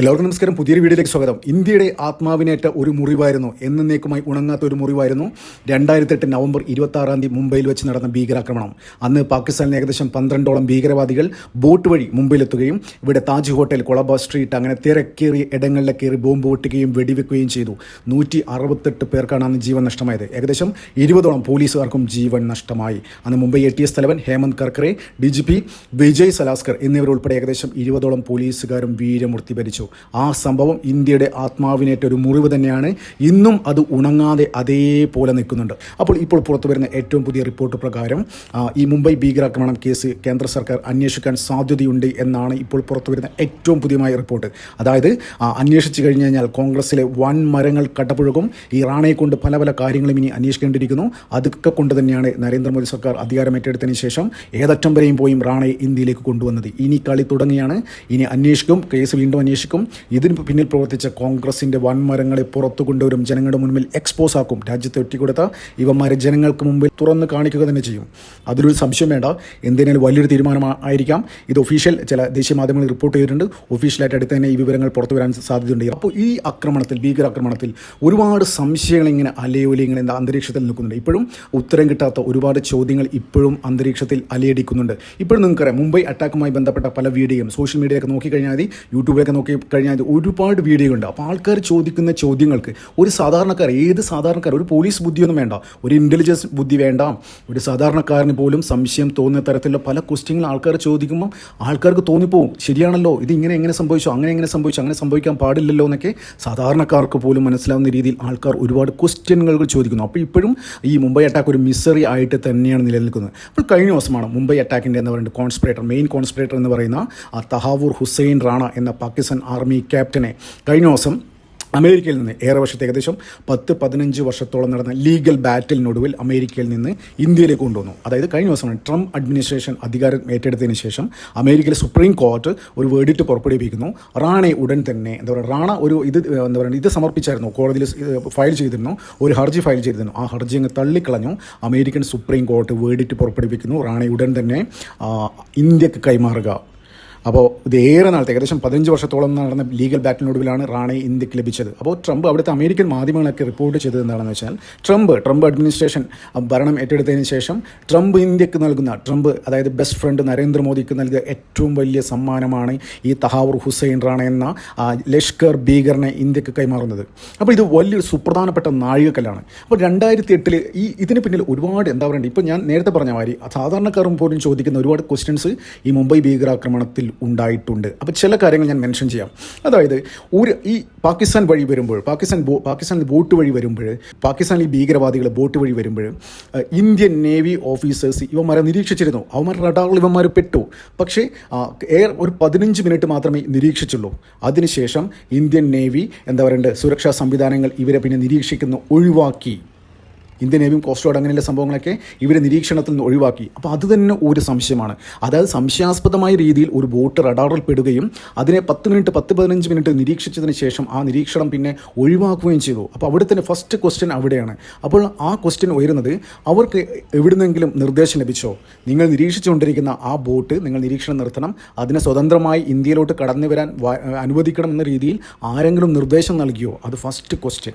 എല്ലാവർക്കും നമസ്കാരം. പുതിയൊരു വീഡിയോയിലേക്ക് സ്വാഗതം. ഇന്ത്യയുടെ ആത്മാവിനേറ്റ ഒരു മുറിവായിരുന്നു. എന്നേക്കുമായി ഉണങ്ങാത്ത ഒരു മുറിവായിരുന്നു രണ്ടായിരത്തി എട്ട് നവംബർ ഇരുപത്തി ആറാം തീയതി മുംബൈയിൽ വെച്ച് നടന്ന ഭീകരാക്രമണം. അന്ന് പാകിസ്ഥാനിൽ ഏകദേശം പന്ത്രണ്ടോളം ഭീകരവാദികൾ ബോട്ട് വഴി മുംബൈയിലെത്തുകയും ഇവിടെ താജ് ഹോട്ടൽ കൊളബ സ്ട്രീറ്റ് അങ്ങനെ തിരക്കേറിയ ഇടങ്ങളിലെ കയറി ബോംബ് പൊട്ടുകയും വെടിവെക്കുകയും ചെയ്തു. നൂറ്റി അറുപത്തെട്ട് പേർക്കാണ് അന്ന് ജീവൻ നഷ്ടമായത്. ഏകദേശം ഇരുപതോളം പോലീസുകാർക്കും ജീവൻ നഷ്ടമായി. അന്ന് മുംബൈ എ ടി എസ് തലവൻ Hemant Karkare D G P Vijay Salaskar എന്നിവരുൾപ്പെടെ ഏകദേശം ഇരുപതോളം പോലീസുകാരും വീരമൃത്യു ഭരിച്ചു. ആ സംഭവം ഇന്ത്യയുടെ ആത്മാവിനേറ്റ ഒരു മുറിവ് തന്നെയാണ്. ഇന്നും അത് ഉണങ്ങാതെ അതേപോലെ നിൽക്കുന്നുണ്ട്. അപ്പോൾ ഇപ്പോൾ പുറത്തു വരുന്ന ഏറ്റവും പുതിയ റിപ്പോർട്ട് പ്രകാരം ഈ മുംബൈ ഭീകരാക്രമണം കേസ് കേന്ദ്ര സർക്കാർ അന്വേഷിക്കാൻ സാധ്യതയുണ്ട് എന്നാണ് ഇപ്പോൾ പുറത്തു വരുന്ന ഏറ്റവും പുതിയമായ റിപ്പോർട്ട്. അതായത് അന്വേഷിച്ചു കഴിഞ്ഞു കഴിഞ്ഞാൽ കോൺഗ്രസിലെ വൻ മരങ്ങൾ കടപുഴകും ഈ റാണയെ കൊണ്ട് പല പല കാര്യങ്ങളും ഇനി അന്വേഷിക്കേണ്ടിയിരിക്കുന്നു. അതൊക്കെ കൊണ്ട് തന്നെയാണ് നരേന്ദ്രമോദി സർക്കാർ അധികാരം ഏറ്റെടുത്തതിന് ശേഷം ഏതറ്റം വരെയും പോയും റാണയെ ഇന്ത്യയിലേക്ക് കൊണ്ടുവന്നത്. ഇനി കളി തുടങ്ങിയാണ് ഇനി അന്വേഷിക്കും. കേസ് വീണ്ടും അന്വേഷിക്കും. ഇതിന് പിന്നിൽ പ്രവർത്തിച്ച കോൺഗ്രസിന്റെ വൻമരങ്ങളെ പുറത്തു കൊണ്ടുവരും ജനങ്ങളുടെ മുന്നിൽ എക്സ്പോസ് ആക്കും. രാജ്യത്തെ ഒറ്റിക്കൊടുത്ത ഇവന്മാരെ ജനങ്ങൾക്ക് മുമ്പിൽ തുറന്ന് കാണിക്കുക തന്നെ ചെയ്യും. അതിലൊരു സംശയം വേണ്ട. എന്തിനാലും വലിയൊരു തീരുമാനമായിരിക്കാം ഇത് ഒഫീഷ്യൽ ചില ദേശീയ മാധ്യമങ്ങൾ റിപ്പോർട്ട് ചെയ്തിട്ടുണ്ട്. ഒഫീഷ്യലായിട്ട് അടുത്ത് തന്നെ ഈ വിവരങ്ങൾ പുറത്തു വരാൻ സാധ്യതയുണ്ട്. അപ്പോൾ ഈ ആക്രമണത്തിൽ ഭീകരാക്രമണത്തിൽ ഒരുപാട് സംശയങ്ങൾ ഇങ്ങനെ അലയോലി ഇങ്ങനെ അന്തരീക്ഷത്തിൽ നിൽക്കുന്നുണ്ട്. ഇപ്പോഴും ഉത്തരം കിട്ടാത്ത ഒരുപാട് ചോദ്യങ്ങൾ ഇപ്പോഴും അന്തരീക്ഷത്തിൽ അലയടിക്കുന്നുണ്ട്. ഇപ്പോഴും നിങ്ങൾക്കറിയാം മുംബൈ അറ്റാക്കുമായി ബന്ധപ്പെട്ട പല വീഡിയോയും സോഷ്യൽ മീഡിയയൊക്കെ നോക്കിക്കഴിഞ്ഞാൽ മതി. യൂട്യൂബിലൊക്കെ നോക്കി കഴിഞ്ഞാൽ ഒരുപാട് വീഡിയോ ഉണ്ട് അപ്പോൾ ആൾക്കാർ ചോദിക്കുന്ന ചോദ്യങ്ങൾക്ക് ഒരു സാധാരണക്കാർ ഏത് സാധാരണക്കാർ ഒരു പോലീസ് ബുദ്ധിയൊന്നും വേണ്ട. ഒരു ഇന്റലിജൻസ് ബുദ്ധി വേണ്ട. ഒരു സാധാരണക്കാരന് പോലും സംശയം തോന്നുന്ന തരത്തിലുള്ള പല ക്വസ്റ്റ്യങ്ങൾ ആൾക്കാർ ചോദിക്കുമ്പോൾ ആൾക്കാർക്ക് തോന്നിപ്പോവും. ശരിയാണല്ലോ ഇത് ഇങ്ങനെ എങ്ങനെ സംഭവിച്ചു അങ്ങനെ എങ്ങനെ സംഭവിച്ചു അങ്ങനെ സംഭവിക്കാൻ പാടില്ലല്ലോ എന്നൊക്കെ സാധാരണക്കാർക്ക് പോലും മനസ്സിലാവുന്ന രീതിയിൽ ആൾക്കാർ ഒരുപാട് ക്വസ്റ്റ്യനുകൾ ചോദിക്കുന്നു. അപ്പോൾ ഇപ്പോഴും ഈ മുംബൈ അറ്റാക്ക് ഒരു മിസറി ആയിട്ട് തന്നെയാണ് നിലനിൽക്കുന്നത്. അപ്പോൾ കഴിഞ്ഞ ദിവസമാണ് മുംബൈ അറ്റാക്കിന്റെ എന്ന് പറയുന്നത് കോൺസ്പിറേറ്റർ മെയിൻ കോൺസ്പിറേറ്റർ എന്ന് പറയുന്ന ആ തഹാവൂർ ഹുസൈൻ റാണ എന്ന പാകിസ്ഥാൻ ആർമി ക്യാപ്റ്റനെ. കഴിഞ്ഞ ദിവസം അമേരിക്കയിൽ നിന്ന് ഏറെ വർഷത്തെ ഏകദേശം പത്ത് പതിനഞ്ച് വർഷത്തോളം നടന്ന ലീഗൽ ബാറ്റിലിനൊടുവിൽ അമേരിക്കയിൽ നിന്ന് ഇന്ത്യയിലേക്ക് കൊണ്ടുവന്നു. അതായത് കഴിഞ്ഞ ദിവസമാണ് ട്രംപ് അഡ്മിനിസ്ട്രേഷൻ അധികാരം ഏറ്റെടുത്തതിന് ശേഷം അമേരിക്കയിലെ സുപ്രീം കോർട്ട് ഒരു വേർഡിറ്റ് പുറപ്പെടുവിക്കുന്നു റാണെ ഉടൻ തന്നെ എന്താ പറയുക റാണ ഒരു ഇത് എന്താ പറയുക ഇത് സമർപ്പിച്ചായിരുന്നു. കോടതിയിൽ ഫയൽ ചെയ്തിരുന്നു. ഒരു ഹർജി ഫയൽ ചെയ്തിരുന്നു. ആ ഹർജി അങ്ങ് തള്ളിക്കളഞ്ഞു. അമേരിക്കൻ സുപ്രീം കോർട്ട് വേർഡിറ്റ് പുറപ്പെടുവിക്കുന്നു. റാണെ ഉടൻ തന്നെ ഇന്ത്യയ്ക്ക് കൈമാറുക. അപ്പോൾ ഇത് ഏറെ നാളത്തെ ഏകദേശം പതിനഞ്ച് വർഷത്തോളം നടന്ന ലീഗൽ ബാറ്റിനൊടുവിലാണ് റാണെ ഇന്ത്യയ്ക്ക് ലഭിച്ചത്. അപ്പോൾ ട്രംപ് അവിടുത്തെ അമേരിക്കൻ മാധ്യമങ്ങളൊക്കെ റിപ്പോർട്ട് ചെയ്തത് എന്താണെന്ന് വെച്ചാൽ ട്രംപ് ട്രംപ് അഡ്മിനിസ്ട്രേഷൻ ഭരണം ഏറ്റെടുത്തതിന് ശേഷം ട്രംപ് ഇന്ത്യയ്ക്ക് നൽകുന്ന ട്രംപ് അതായത് ബെസ്റ്റ് ഫ്രണ്ട് നരേന്ദ്രമോദിക്ക് നൽകിയ ഏറ്റവും വലിയ സമ്മാനമാണ് ഈ തഹാവൂർ ഹുസൈൻ റാണ എന്ന ലഷ്കർ ഭീകരനെ ഇന്ത്യയ്ക്ക് കൈമാറുന്നത്. അപ്പോൾ ഇത് വലിയൊരു സുപ്രധാനപ്പെട്ട നാഴികക്കല്ലാണ്. അപ്പോൾ രണ്ടായിരത്തി എട്ടിൽ ഈ ഇതിന് പിന്നിൽ ഒരുപാട് എന്താ പറയുക ഇപ്പോൾ ഞാൻ നേരത്തെ പറഞ്ഞ മാതിരി സാധാരണക്കാരും പോലും ചോദിക്കുന്ന ഒരുപാട് ക്വസ്റ്റ്യൻസ് ഈ മുംബൈ ഭീകരാക്രമണത്തിൽ ഉണ്ടായിട്ടുണ്ട്. അപ്പോൾ ചില കാര്യങ്ങൾ ഞാൻ മെൻഷൻ ചെയ്യാം. അതായത് ഒരു ഈ പാകിസ്ഥാൻ വഴി വരുമ്പോൾ പാകിസ്ഥാൻ ബോ പാകിസ്ഥാൻ ബോട്ട് വഴി വരുമ്പോൾ പാകിസ്ഥാനിൽ ഭീകരവാദികൾ ബോട്ട് വഴി വരുമ്പോൾ ഇന്ത്യൻ നേവി ഓഫീസേഴ്സ് ഇവന്മാരെ നിരീക്ഷിച്ചിരുന്നു. അവന്മാർ റഡാറിൽ ഇവന്മാർ പെട്ടു. പക്ഷേ എയർ ഒരു പതിനഞ്ച് മിനിറ്റ് മാത്രമേ നിരീക്ഷിച്ചുള്ളൂ. അതിനുശേഷം ഇന്ത്യൻ നേവി എന്താ പറയണ്ടത് സുരക്ഷാ സംവിധാനങ്ങൾ ഇവരെ പിന്നെ നിരീക്ഷിക്കുന്നു ഒഴിവാക്കി. ഇന്ത്യൻ നേവിയും കോസ്റ്റ് ഗാർഡ് അങ്ങനെയുള്ള സംഭവങ്ങളൊക്കെ ഇവരെ നിരീക്ഷണത്തിൽ നിന്ന് ഒഴിവാക്കി. അപ്പോൾ അത് തന്നെ ഒരു സംശയമാണ്. അതായത് സംശയാസ്പദമായ രീതിയിൽ ഒരു ബോട്ട് റഡാറിൽ പെടുകയും അതിനെ പത്ത് മിനിറ്റ് പത്ത് പതിനഞ്ച് മിനിറ്റ് നിരീക്ഷിച്ചതിന് ശേഷം ആ നിരീക്ഷണം പിന്നെ ഒഴിവാക്കുകയും ചെയ്തു. അപ്പോൾ അവിടെ തന്നെ ഫസ്റ്റ് ക്വസ്റ്റ്യൻ അവിടെയാണ്. അപ്പോൾ ആ ക്വസ്റ്റ്യൻ ഉയരുന്നത് അവർക്ക് എവിടുന്നെങ്കിലും നിർദ്ദേശം ലഭിച്ചോ? നിങ്ങൾ നിരീക്ഷിച്ചുകൊണ്ടിരിക്കുന്ന ആ ബോട്ട് നിങ്ങൾ നിരീക്ഷണം നിർത്തണം. അതിനെ സ്വതന്ത്രമായി ഇന്ത്യയിലോട്ട് കടന്നു വരാൻ അനുവദിക്കണം എന്ന രീതിയിൽ ആരെങ്കിലും നിർദ്ദേശം നൽകിയോ? അത് ഫസ്റ്റ് ക്വസ്റ്റ്യൻ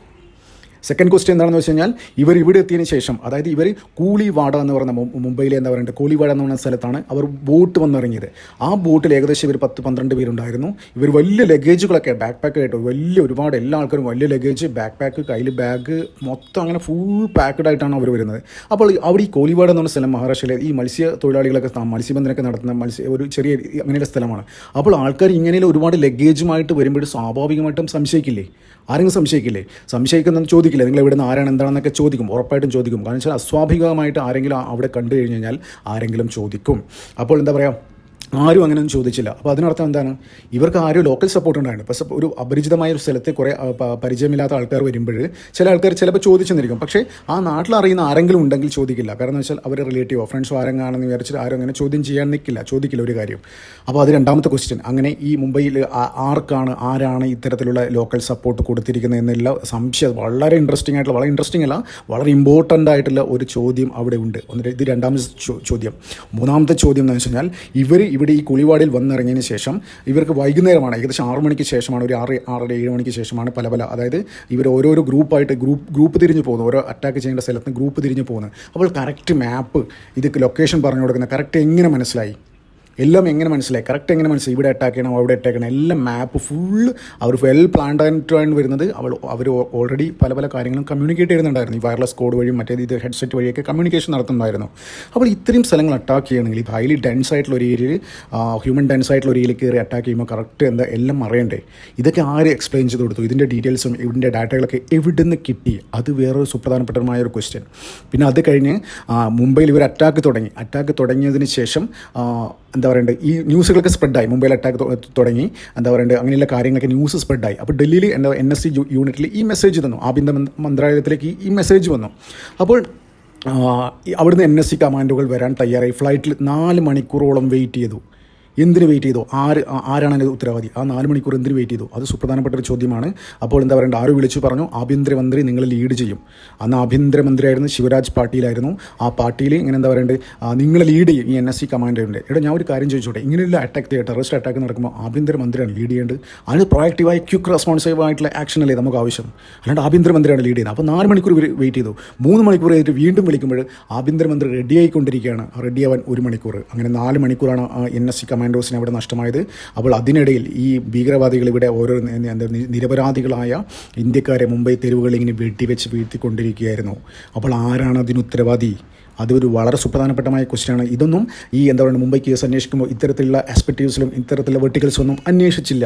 സെക്കൻഡ് ക്വസ്റ്റ്യൻ എന്താണെന്ന് വെച്ച് കഴിഞ്ഞാൽ ഇവർ ഇവിടെ എത്തിയതിന് ശേഷം അതായത് ഇവർ കൂളിവാട എന്ന് പറയുന്ന മുംബൈയിലെ എന്താ പറയുക കൂളിവാട എന്ന് പറയുന്ന സ്ഥലത്താണ് അവർ ബോട്ട് വന്നിറങ്ങിയത്. ആ ബോട്ടിൽ ഏകദേശം ഇവർ പത്ത് പന്ത്രണ്ട് പേരുണ്ടായിരുന്നു. ഇവർ വലിയ ലഗേജുകളൊക്കെ ബാക്ക് പാക്ക് ആയിട്ട് വലിയ ഒരുപാട് എല്ലാ ആൾക്കാരും വലിയ ലഗേജ് ബാക്ക് പാക്ക് കയ്യിൽ ബാഗ് മൊത്തം അങ്ങനെ ഫുൾ പാക്ക്ഡ് ആയിട്ടാണ് അവർ വരുന്നത്. അപ്പോൾ അവിടെ ഈ കോലിവാട് എന്ന് പറഞ്ഞ സ്ഥലം മഹാരാഷ്ട്രയിലെ ഈ മത്സ്യ തൊഴിലാളികളൊക്കെ മത്സ്യബന്ധനമൊക്കെ നടത്തുന്ന മത്സ്യ ഒരു ചെറിയ അങ്ങനെയുള്ള സ്ഥലമാണ്. അപ്പോൾ ആൾക്കാർ ഇങ്ങനെയുള്ള ഒരുപാട് ലഗേജുമായിട്ട് വരുമ്പോൾ സ്വാഭാവികമായിട്ടും സംശയിക്കില്ലേ? ആരെങ്കിലും സംശയിക്കില്ലേ? സംശയിക്കുന്ന ചോദിക്കില്ലേ. നിങ്ങൾ ഇവിടെ നിന്ന് ആരാണ് എന്താണെന്നൊക്കെ ചോദിക്കും. ഉറപ്പായിട്ടും ചോദിക്കും. കാരണം വെച്ചാൽ അസ്വാഭാവികമായിട്ട് ആരെങ്കിലും അവിടെ കണ്ടു കഴിഞ്ഞ് കഴിഞ്ഞാൽ ആരെങ്കിലും ചോദിക്കും. അപ്പോൾ എന്താ പറയുക ആരും അങ്ങനെയൊന്നും ചോദിച്ചില്ല. അപ്പോൾ അതിനർത്ഥം എന്താണ്? ഇവർക്ക് ആരും ലോക്കൽ സപ്പോർട്ട് ഉണ്ടായിരുന്നു പക്ഷേ ഒരു അപരിചിതമായ ഒരു സ്ഥലത്ത് കുറേ പരിചയമില്ലാത്ത ആൾക്കാർ വരുമ്പോൾ ചില ആൾക്കാർ ചിലപ്പോൾ ചോദിച്ചെന്നിരിക്കും. പക്ഷേ ആ നാട്ടിൽ അറിയുന്ന ആരെങ്കിലും ഉണ്ടെങ്കിൽ ചോദിക്കില്ല. കാരണം വെച്ചാൽ അവർ റിലേറ്റീവോ ഫ്രണ്ട്സോ ആരെങ്ങാണെന്ന് വിചാരിച്ചിട്ട് ആരും അങ്ങനെ ചോദ്യം ചെയ്യാൻ നിൽക്കില്ല ചോദിക്കില്ല ഒരു കാര്യം. അപ്പോൾ അത് രണ്ടാമത്തെ ക്വസ്റ്റ്യൻ അങ്ങനെ ഈ മുംബൈയിൽ ആർക്കാണ് ആരാണ് ഇത്തരത്തിലുള്ള ലോക്കൽ സപ്പോർട്ട് കൊടുത്തിരിക്കുന്നത് എന്നുള്ള സംശയം വളരെ ഇൻട്രസ്റ്റിംഗ് ആയിട്ടുള്ള വളരെ ഇൻട്രസ്റ്റിംഗ് അല്ല വളരെ ഇമ്പോർട്ടന്റ് ആയിട്ടുള്ള ഒരു ചോദ്യം അവിടെ ഉണ്ട്. എന്നിട്ട് ഇത് രണ്ടാമത്തെ ചോദ്യം. മൂന്നാമത്തെ ചോദ്യം എന്ന് വെച്ചാൽ കഴിഞ്ഞാൽ ഇവർ ഇവിടെ ഈ കുളിവാടിൽ വന്നിറങ്ങിയതിന് ശേഷം ഇവർക്ക് വൈകുന്നേരമാണ് ഏകദേശം ആറ് മണിക്ക് ശേഷമാണ് ഒരു ആറ് ആറര ഏഴ് മണിക്ക് ശേഷമാണ് പല പല അതായത് ഇവർ ഓരോരോ ഗ്രൂപ്പായിട്ട് ഗ്രൂപ്പ് ഗ്രൂപ്പ് തിരിഞ്ഞ് പോകുന്നു. ഓരോ അറ്റാക്ക് ചെയ്യേണ്ട സ്ഥലത്ത് ഗ്രൂപ്പ് തിരിഞ്ഞ് പോകുന്നത് അപ്പോൾ കറക്റ്റ് മാപ്പ് ഇത് ലൊക്കേഷൻ പറഞ്ഞു കൊടുക്കുന്ന കറക്റ്റ് എങ്ങനെ മനസ്സിലായി? എല്ലാം എങ്ങനെ മനസ്സിലായി? കറക്റ്റ് എങ്ങനെ മനസ്സിലായി? ഇവിടെ അറ്റാക്ക് ചെയ്യണം അവിടെ അറ്റാക്ക് ചെയ്യണം എല്ലാം മാപ്പ് ഫുൾ അവർ വെൽ പ്ലാൻഡ് ആയിട്ടാണ് വരുന്നത്. അവൾ അവർ ഓൾറെഡി പല പല കാര്യങ്ങളും കമ്മ്യൂണിക്കേറ്റ് ചെയ്യുന്നുണ്ടായിരുന്നു ഈ വയർലെസ് കോഡ് വഴിയും മറ്റേത് ഇത് ഹെഡ്സെറ്റ് വഴിയൊക്കെ കമ്മ്യൂണിക്കേഷൻ നടത്തുന്നുണ്ടായിരുന്നു. അപ്പോൾ ഇത്രയും സ്ഥലങ്ങൾ അറ്റാക്ക് ചെയ്യണമെങ്കിൽ ഇത് ഹൈലി ഡെൻസ് ആയിട്ടുള്ള ഒരു ഏരിയയിൽ ഹ്യൂമൻ ഡെൻസ് ആയിട്ടുള്ള ഒരു ഏരിയയിൽ കയറി അറ്റാക്ക് ചെയ്യുമ്പോൾ കറക്റ്റ് എന്താ എല്ലാം അറിയണ്ടേ ഇതൊക്കെ ആര് എക്സ്പ്ലെയിൻ ചെയ്ത് കൊടുത്തു? ഇതിന്റെ ഡീറ്റെയിൽസും ഇതിന്റെ ഡാറ്റകളൊക്കെ എവിടെ നിന്ന് കിട്ടി? അത് വേറൊരു സുപ്രധാനപ്പെട്ടമായ ഒരു ക്വസ്റ്റ്യൻ പിന്നെ അത് കഴിഞ്ഞ് മുംബൈയിൽ ഇവർ അറ്റാക്ക് തുടങ്ങി. അറ്റാക്ക് തുടങ്ങിയതിന് ശേഷം എന്താ പറയണ്ടത് ഈ ന്യൂസുകളൊക്കെ സ്പ്രെഡായി മുംബൈയിൽ അറ്റാക്ക് തുടങ്ങി. എന്താ പറയണ്ടത് അങ്ങനെയുള്ള കാര്യങ്ങളൊക്കെ ന്യൂസ് സ്പ്രെഡായി അപ്പോൾ ഡൽഹിയിൽ എന്താ എൻ എസ് സി യൂണിറ്റിൽ ഈ മെസ്സേജ് തന്നു. ആഭ്യന്തര മന്ത്രാലയത്തിലേക്ക് ഈ- മെസ്സേജ് വന്നു. അപ്പോൾ അവിടുന്ന് എൻ എസ് സി കമാൻഡുകൾ വരാൻ തയ്യാറായി. ഫ്ലൈറ്റിൽ നാല് മണിക്കൂറോളം വെയിറ്റ് ചെയ്തു. എന്തിന് വെയിറ്റ് ചെയ്തോ? ആര് ആരാണ് അതിന്റെ ഉത്തരവാദി? ആ നാല് മണിക്കൂർ എന്തിന് വെയിറ്റ് ചെയ്തു? അത് സുപ്രധാനപ്പെട്ട ഒരു ചോദ്യമാണ്. അപ്പോൾ എന്താ പറയണ്ട? ആര് വിളിച്ചു പറഞ്ഞു ആഭ്യന്തരമന്ത്രി നിങ്ങളെ ലീഡ് ചെയ്യും. അന്ന് ആഭ്യന്തരമന്ത്രിയായിരുന്നു ശിവരാജ് പാട്ടീലായിരുന്നു. ആ പാർട്ടിയിൽ ഇങ്ങനെ എന്താ പറയേണ്ടത് നിങ്ങൾ ലീഡ് ചെയ്യും. ഈ എൻ എസ് സി കമാൻഡറിന്റെ ഇവിടെ ഞാൻ ഒരു കാര്യം ചോദിച്ചോട്ടെ? ഇങ്ങനെയുള്ള അറ്റാക്ക് ടെററിസ്റ്റ് അറ്റാക്ക് നടക്കുമ്പോൾ ആഭ്യന്തരമന്ത്രിയാണ് ലീഡ് ചെയ്യേണ്ടത്. അതിന് പ്രൊയാക്റ്റീവായി ക്യുക്ക് റെസ്പോൺസീവ് ആയിട്ടുള്ള ആക്ഷൻ അല്ലേ നമുക്ക് ആവശ്യം? അല്ലാണ്ട് ആഭ്യന്തരമന്ത്രിയാണ് ലീഡ് ചെയ്യുന്നത്. അപ്പോൾ നാല് മണിക്കൂർ വെയിറ്റ് ചെയ്തു. മൂന്ന് മണിക്കൂർ കഴിഞ്ഞിട്ട് വീണ്ടും വിളിക്കുമ്പോൾ ആഭ്യന്തരമന്ത്രി റെഡിയായിക്കൊണ്ടിരിക്കുകയാണ് റെഡിയാവാൻ ഒരു മണിക്കൂർ. അങ്ങനെ നാല് മണിക്കൂറാണ് എൻ എസ് സി കമാൻഡോസിന് അവിടെ നഷ്ടമായത്. അപ്പോൾ അതിനിടയിൽ ഈ ഭീകരവാദികൾ ഇവിടെ ഓരോ നിരപരാധികളായ ഇന്ത്യക്കാരെ മുംബൈ തെരുവുകളിൽ ഇങ്ങനെ വെട്ടിവെച്ച് വീഴ്ത്തിക്കൊണ്ടിരിക്കുകയായിരുന്നു. അപ്പോൾ ആരാണ് അതിന് ഉത്തരവാദി? അതൊരു വളരെ സുപ്രധാനപ്പെട്ടമായ ക്വസ്റ്റ്യനാണ്. ഇതൊന്നും ഈ എന്താ പറയുക മുംബൈ കേസ് അന്വേഷിക്കുമ്പോൾ ഇത്തരത്തിലുള്ള ആസ്പെക്റ്റീവ്സിലും ഇത്തരത്തിലുള്ള വെർട്ടിക്കൽസ് ഒന്നും അന്വേഷിച്ചില്ല.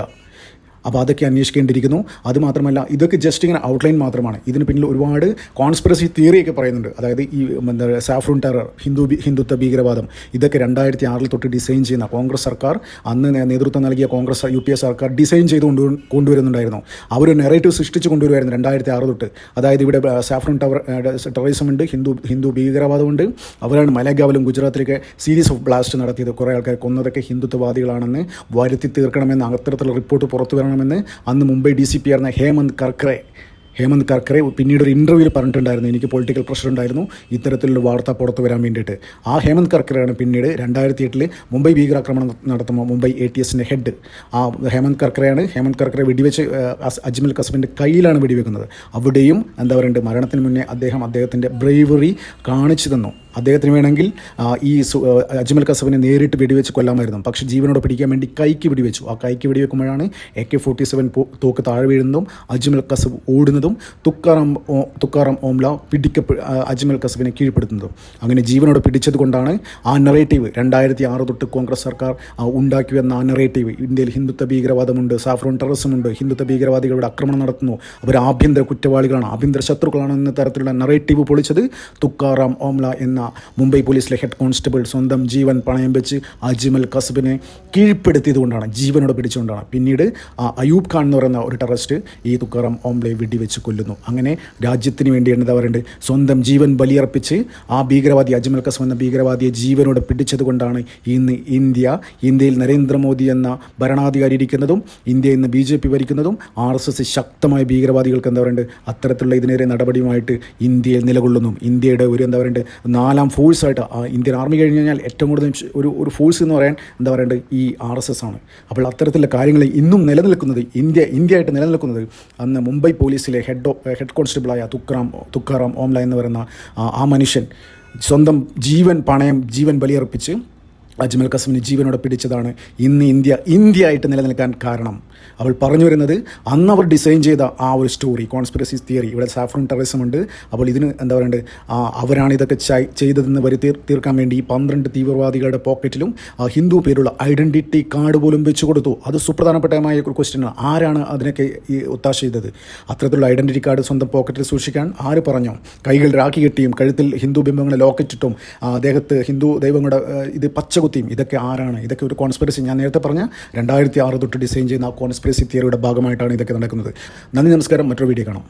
അപ്പോൾ അതൊക്കെ അന്വേഷിക്കേണ്ടിയിരിക്കുന്നു. അതുമാത്രമല്ല ഇതൊക്കെ ജസ്റ്റ് ഇങ്ങനെ ഔട്ട്ലൈൻ മാത്രമാണ്. ഇതിന് പിന്നിൽ ഒരുപാട് കോൺസ്പിറസി തിയറിയൊക്കെ പറയുന്നുണ്ട്. അതായത് ഈ എന്താ സാഫ്രൂൺ ടെറർ ഹിന്ദു ഹിന്ദുത്വ ഭീകരവാദം. ഇതൊക്കെ രണ്ടായിരത്തി ആറിൽ തൊട്ട് ഡിസൈൻ ചെയ്യുന്ന കോൺഗ്രസ് സർക്കാർ അന്ന് നേതൃത്വം നൽകിയ കോൺഗ്രസ് യു പി എ സർക്കാർ ഡിസൈൻ ചെയ്ത് കൊണ്ടു കൊണ്ടുവരുന്നുണ്ടായിരുന്നു. അവർ നെറേറ്റീവ് സൃഷ്ടിച്ച് കൊണ്ടുവരുമായിരുന്നു രണ്ടായിരത്തി ആറ് തൊട്ട്. അതായത് ഇവിടെ സാഫ്രൺ ടവർ ടെററിസം ഉണ്ട് ഹിന്ദു ഹിന്ദു ഭീകരവാദമുണ്ട് അവരാണ് മലഗാവിലും ഗുജറാത്തിലൊക്കെ സീരീസ് ഓഫ് ബ്ലാസ്റ്റ് നടത്തിയത്. കുറേ ആൾക്കാർ കൊന്നതൊക്കെ ഹിന്ദുത്വവാദികളാണെന്ന് വരുത്തി തീർക്കണമെന്ന് അത്തരത്തിലുള്ള റിപ്പോർട്ട് പുറത്തു വരണമെന്ന് അന്ന് മുംബൈ ഡി സി പി ആയിരുന്ന ഹേമന്ത് കർക്കറെ. ഹേമന്ത് കർക്കറെ പിന്നീട് ഒരു ഇന്റർവ്യൂവിൽ പറഞ്ഞിട്ടുണ്ടായിരുന്നു. എനിക്ക് പൊളിറ്റിക്കൽ പ്രഷർ ഉണ്ടായിരുന്നു. ഇത്തരത്തിലുള്ള വാർത്ത പുറത്തു വരാൻ വേണ്ടിയിട്ട്. ആ ഹേമന്ത് കർക്കറെയാണ് പിന്നീട് രണ്ടായിരത്തി എട്ടിൽ മുംബൈ ഭീകരാക്രമണം നടത്തുമ്പോൾ മുംബൈ എ ടി എസിന്റെ ഹെഡ് ആ ഹേമന്ത് കർക്കറെയാണ്. ഹേമന്ത് കർക്കറെ വെടിവെച്ച് അജ്മൽ കസബിന്റെ കയ്യിലാണ് വെടിവെക്കുന്നത്. അവിടെയും എന്താ പറയുക മരണത്തിന് മുന്നേ അദ്ദേഹം അദ്ദേഹത്തിന്റെ ബ്രേവറി കാണിച്ചു തന്നു. അദ്ദേഹത്തിന് വേണമെങ്കിൽ ഈ അജ്മൽ കസബിനെ നേരിട്ട് വെടിവെച്ച് കൊല്ലാമായിരുന്നു. പക്ഷേ ജീവനോട് പിടിക്കാൻ വേണ്ടി കൈക്ക് വെടിവെച്ചു. ആ കൈക്ക് വെടിവെക്കുമ്പോഴാണ് എ കെ ഫോർട്ടി സെവൻ തോക്ക് താഴെ വീഴുന്നതും അജ്മൽ കസബ് ഓടുന്നതും തുക്കാറാം തുക്കാറാം ഓംല പിടിക്കപ്പെ അജ്മൽ കസബിനെ കീഴ്പ്പെടുത്തുന്നതും. അങ്ങനെ ജീവനോട് പിടിച്ചത് കൊണ്ടാണ് ആ നറേറ്റീവ് രണ്ടായിരത്തി ആറ് തൊട്ട് കോൺഗ്രസ് സർക്കാർ ആ, ഉണ്ടാക്കി വന്ന ആ നെറേറ്റീവ് ഇന്ത്യയിൽ ഹിന്ദുത്വ ഭീകരവാദമുണ്ട് സാഫ്രോൺ ടെററിസമുണ്ട് ഹിന്ദുത്വ ഭീകരവാദികളുടെ ആക്രമണം നടത്തുന്നു. അവർ ആഭ്യന്തര കുറ്റവാളികളാണ്. ആഭ്യന്തര ശത്രുക്കളാണ് എന്ന തരത്തിലുള്ള നറേറ്റീവ് പൊളിച്ചത് തുക്കാറാം ഓംല എന്ന മുംബൈ പോലീസിലെ ഹെഡ് കോൺസ്റ്റബിൾ സ്വന്തം ജീവൻ പണയം വെച്ച് അജ്മൽ കസബിനെ കീഴ്പ്പെടുത്തിയതുകൊണ്ടാണ് ജീവനോട് പിടിച്ചുകൊണ്ടാണ്. പിന്നീട് അയൂബ് ഖാൻ എന്ന് പറയുന്ന ഒരു ടെററിസ്റ്റ് ഈ തുക്കാറാം ഓംബ്ലെ വെടിവെച്ച് കൊല്ലുന്നു. അങ്ങനെ രാജ്യത്തിന് വേണ്ടി എന്താ പറയുന്നത് സ്വന്തം ജീവൻ ബലിയർപ്പിച്ച് ആ ഭീകരവാദി അജ്മൽ കസം എന്ന ഭീകരവാദിയെ ജീവനോട് പിടിച്ചതുകൊണ്ടാണ് ഇന്ന് ഇന്ത്യ ഇന്ത്യയിൽ നരേന്ദ്രമോദി എന്ന ഭരണാധികാരി ഇരിക്കുന്നതും ഇന്ത്യ ഇന്ന് ബി ജെ പി ഭരിക്കുന്നതും ആർ എസ് എസ് ശക്തമായ ഭീകരവാദികൾക്ക് എന്താ പറയുന്നത് അത്തരത്തിലുള്ള ഇതിനെതിരെ നടപടിയുമായിട്ട് ഇന്ത്യയിൽ നിലകൊള്ളുന്നു. ഇന്ത്യയുടെ ഒരു എന്താ പറയുന്നത് നാലാം ഫോഴ്സായിട്ട് ഇന്ത്യൻ ആർമി കഴിഞ്ഞ് കഴിഞ്ഞാൽ ഏറ്റവും കൂടുതൽ ഒരു ഒരു ഫോഴ്സ് എന്ന് പറയാൻ എന്താ പറയേണ്ടത്? ഈ ആർ എസ് എസ് ആണ്. അപ്പോൾ അത്തരത്തിലുള്ള കാര്യങ്ങൾ ഇന്നും നിലനിൽക്കുന്നത് ഇന്ത്യ ഇന്ത്യ ആയിട്ട് നിലനിൽക്കുന്നത് അന്ന് മുംബൈ പോലീസിലെ ഹെഡ് ഹെഡ് കോൺസ്റ്റബിളായ തുക്കറാം തുക്കാറാം ഓംല എന്ന് പറയുന്ന ആ മനുഷ്യൻ സ്വന്തം ജീവൻ പണയം ജീവൻ ബലിയർപ്പിച്ച് അജ്മൽ കസമിന് ജീവനോടെ പിടിച്ചതാണ് ഇന്ന് ഇന്ത്യ ഇന്ത്യ ആയിട്ട് നിലനിൽക്കാൻ കാരണം. അവൾ പറഞ്ഞു വരുന്നത് അന്ന് അവർ ഡിസൈൻ ചെയ്ത ആ ഒരു സ്റ്റോറി കോൺസ്പിറസി തിയറി ഇവിടെ സാഫ്രൺ ടെററിസം ഉണ്ട്. അപ്പോൾ ഇതിന് എന്താ പറയുക അവരാണ് ഇതൊക്കെ ചെയ്തതെന്ന് വരി തീർ തീർക്കാൻ വേണ്ടി ഈ പന്ത്രണ്ട് തീവ്രവാദികളുടെ പോക്കറ്റിലും ഹിന്ദു പേരുള്ള ഐഡന്റിറ്റി കാർഡ് പോലും വെച്ചു കൊടുത്തു. അത് സുപ്രധാനപ്പെട്ടമായ ഒരു ക്വസ്റ്റ്യനാണ് ആരാണ് അതിനൊക്കെ ഈ ഒത്താശ ചെയ്തത്? അത്തരത്തിലുള്ള ഐഡന്റിറ്റി കാർഡ് സ്വന്തം പോക്കറ്റിൽ സൂക്ഷിക്കാൻ ആര് പറഞ്ഞു? കൈകൾ രാഖി കെട്ടിയും കഴുത്തിൽ ഹിന്ദു ബിംബങ്ങളെ ലോക്കറ്റിട്ടും ആ, ഹിന്ദു ദൈവങ്ങളുടെ ഇത് ഇത് പച്ചകുത്തിയും ഇതൊക്കെ ആരാണ്? ഇതൊക്കെ ഒരു കോൺസ്പിറസി ഞാൻ നേരത്തെ പറഞ്ഞ രണ്ടായിരത്തി ആറ് തൊട്ട് ഡിസൈൻ ചെയ്യുന്ന കോൺസ്പിറസി തിയറിയുടെ ഭാഗമായിട്ടാണ് ഇതൊക്കെ നടക്കുന്നത്. നന്ദി നമസ്കാരം. മറ്റൊരു വീഡിയോ കാണാം.